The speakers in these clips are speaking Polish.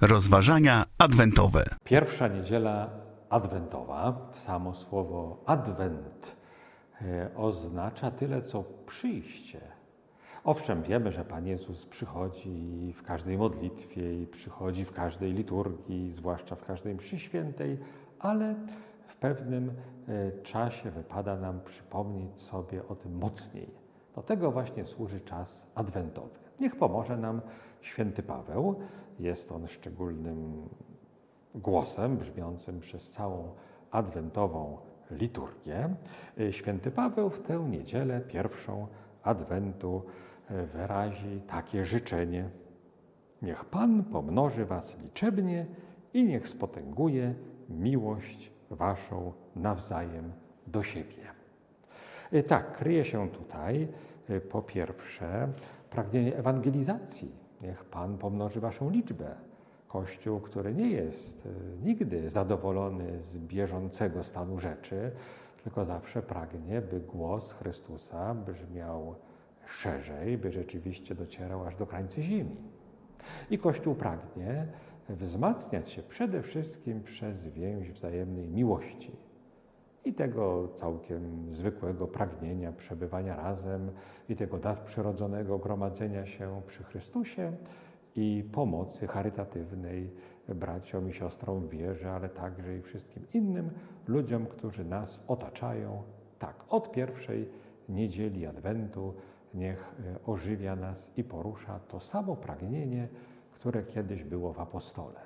Rozważania adwentowe. Pierwsza niedziela adwentowa, samo słowo adwent e, oznacza tyle co przyjście. Owszem, wiemy, że Pan Jezus przychodzi w każdej modlitwie i przychodzi w każdej liturgii, zwłaszcza w każdej mszy świętej, ale w pewnym e, czasie wypada nam przypomnieć sobie o tym mocniej. Do tego właśnie służy czas adwentowy. Niech pomoże nam święty Paweł. Jest on szczególnym głosem brzmiącym przez całą adwentową liturgię. Święty Paweł w tę niedzielę pierwszą adwentu wyrazi takie życzenie. Niech Pan pomnoży Was liczebnie i niech spotęguje miłość Waszą nawzajem do siebie. Tak, kryje się tutaj po pierwsze pragnienie ewangelizacji. Niech Pan pomnoży Waszą liczbę. Kościół, który nie jest e, nigdy zadowolony z bieżącego stanu rzeczy, tylko zawsze pragnie, by głos Chrystusa brzmiał szerzej, by rzeczywiście docierał aż do krańca ziemi. I Kościół pragnie wzmacniać się przede wszystkim przez więź wzajemnej miłości i tego całkiem zwykłego pragnienia przebywania razem i tego nadprzyrodzonego gromadzenia się przy Chrystusie i pomocy charytatywnej braciom i siostrom w wierze, ale także i wszystkim innym ludziom, którzy nas otaczają. Tak, od pierwszej niedzieli Adwentu niech e, ożywia nas i porusza to samo pragnienie, które kiedyś było w apostole.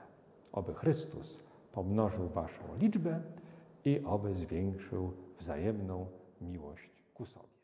Oby Chrystus pomnożył waszą liczbę i oby zwiększył wzajemną miłość ku sobie.